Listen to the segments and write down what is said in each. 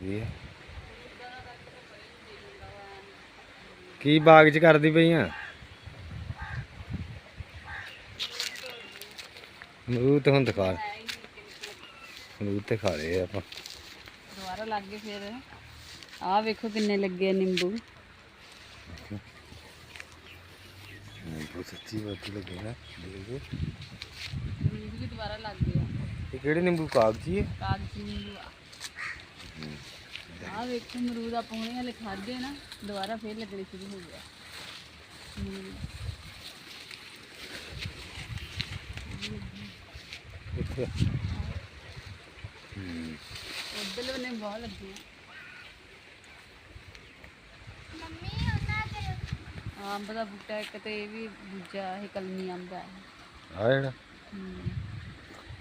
ਵਧੀਆ ਕੀ ਬਾਗ ਚ ਕਰਦੀ ਪਈਆਂ ਅਮਰੂਦ ਤਾਂ ਹੁਣ ਦਿਖਾ। ਅਮਰੂਦ ਤੇ ਖਾ ਰਹੇ ਆ ਆਪਾਂ। ਦੁਬਾਰਾ ਲੱਗ ਗਏ ਫਿਰ। ਆਹ ਵੇਖੋ ਕਿੰਨੇ ਲੱਗੇ ਆ ਨਿੰਬੂ। ਬਹੁਤ ਸੱਚੀ ਬਾਤ ਲੱਗੇ ਨਾ। ਦੇਖੋ। ਨਿੰਬੂ ਵੀ ਦੁਬਾਰਾ ਲੱਗ ਗਏ ਆ ਇਹ ਕਿਹੜੇ ਨਿੰਬੂ? ਕਾਗਜੀ ਹੈ ਕਾਗਜ਼ੀ ਨਿੰਬੂ ਆ। ਆਹ ਵੇਖੋ ਅਮਰੂਦ ਆਪਾਂ ਹੁਣੇ ਹਲੇ ਖਾਦੇ ਨਾ ਦੁਬਾਰਾ ਫੇਰ ਲੱਗਣੇ ਸ਼ੁਰੂ ਹੋ ਗਿਆ ਹਮ, ਇੱਥੇ ਹੂੰ। ਉੱਧਰਲੇ ਬੰਨੇ ਬਹੁਤ ਲੱਗੇ ਆ। ਅੰਬ ਦਾ। ਬੂਟਾ ਇੱਕ ਤੇ ਇਹ ਵੀ ਦੂਜਾ ਇਹ ਕਲਮੀ ਅੰਬ ਆ ਆ ਜਿਹੜਾ? ਹਮ,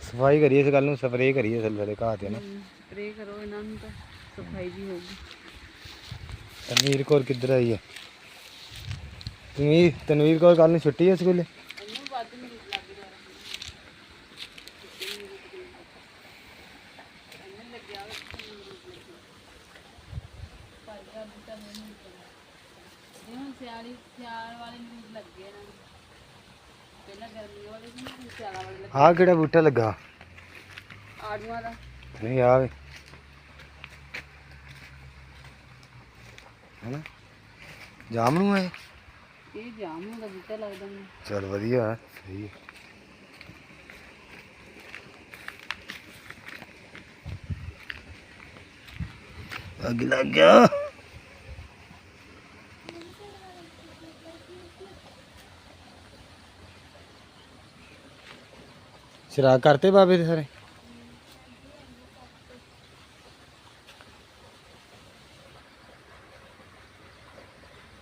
ਸਫ਼ਾਈ ਕਰੀਏ ਇਸ ਗੱਲ ਨੂੰ ਸਪਰੇਅ ਕਰੀਏ ਥੱਲੇ ਦੇ ਘਾਹ ਤੇ ਨਾ। ਸਪਰੇਅ ਕਰੋ ਇਹਨਾਂ ਨੂੰ ਤਾਂ। ਸਫ਼ਾਈ ਵੀ ਹੋਊਗੀ। ਤਨਵੀਰ ਕੌਰ ਕਿੱਧਰ ਆਈ ਹੈ? ਤਨਵੀਰ ਤਨਵੀਰ ਕੌਰ ਕੱਲ ਨੂੰ ਛੁੱਟੀ ਹੈ ਸਕੂਲੇ? ਆਹ ਕਿਹੜਾ ਬੂਟਾ ਲੱਗਾ? ਆੜੂਆਂ ਦਾ। ਨਹੀਂ ਆ ਹਨਾ? ਜਾਮਣੂ ਹੈ ਇਹ ਜਾਮੂ ਦਾ ਬੂਟਾ ਲੱਗਦਾ ਮੈਨੂੰ। ਚਲ ਵਧੀਆ ਸਹੀ ਹੈ ਅੱਗ ਲੱਗ ਗਿਆ। ਸ਼ਰਾਕ ਕਰਤੇ ਬਾਬੇ ਦੇ ਸਾਰੇ?